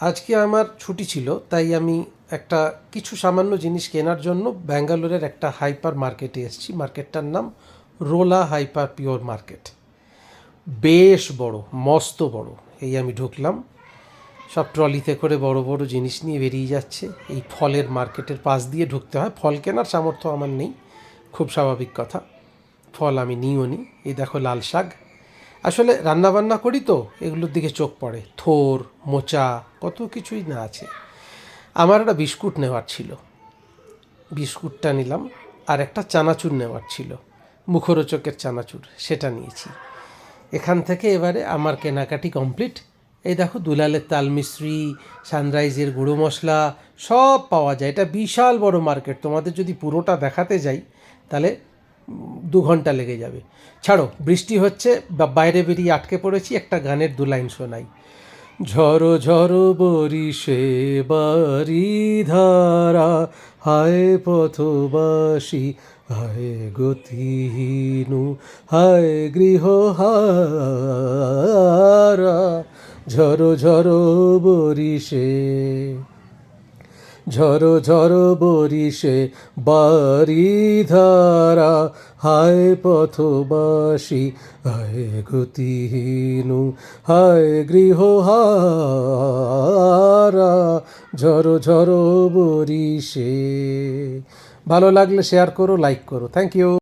আজকে আমার ছুটি ছিল, তাই আমি একটা কিছু সামান্য জিনিস কেনার জন্য ব্যাঙ্গালোরের একটা হাইপার মার্কেটে এসেছি। মার্কেটটার নাম রোলা হাইপার পিওর মার্কেট। বেশ বড়, মস্ত বড়, এই আমি ঢুকলাম। সব ট্রলিতে করে বড় বড় জিনিস নিয়ে বেরিয়ে যাচ্ছে। এই ফলের মার্কেটের পাশ দিয়ে ঢুকতে হয়। ফল কেনার সামর্থ্য আমার নেই, খুব স্বাভাবিক কথা। ফল আমি নিও নি। এই দেখো লাল শাক। আসলে রান্নাবান্না করি তো, এগুলোর দিকে চোখ পড়ে। থোর, মোচা, কত কিছুই না আছে। আমার একটা বিস্কুট নেওয়ার ছিল। বিস্কুটটা নিলাম, আর একটা চানাচুর নেওয়ার ছিল। মুখরোচকের চানাচুর, সেটা নিয়েছি। এখান থেকে এবারে আমার কেনাকাটি কমপ্লিট। এই দেখো, দুলালের তাল মিস্ত্রি সানরাইজের গুঁড়ো মশলা, সব পাওয়া যায়। এটা বিশাল বড় মার্কেট। তোমাদের যদি পুরোটা দেখাতে যাই, তাহলে দু ঘণ্টা লেগে যাবে। ছাড়ো, বৃষ্টি হচ্ছে, বা বাইরে বেরিয়ে আটকে পড়েছি, একটা গানের দু লাইন শোনাই। ঝড়ো ঝড়ো বরিশে বাড়ি ধারা, হায় পথবাসী, হায় গতিহীনু, হায় গৃহ হারা ঝড়ো ঝড়ো বরিশে ঝড়ো ঝড় বারি ধারা, হায় পথবাসী, হায় গতিহীনু, হায় গৃহ হারা ঝড় ঝড়ো বরিশে ভালো লাগলে শেয়ার করো লাইক করো। Thank you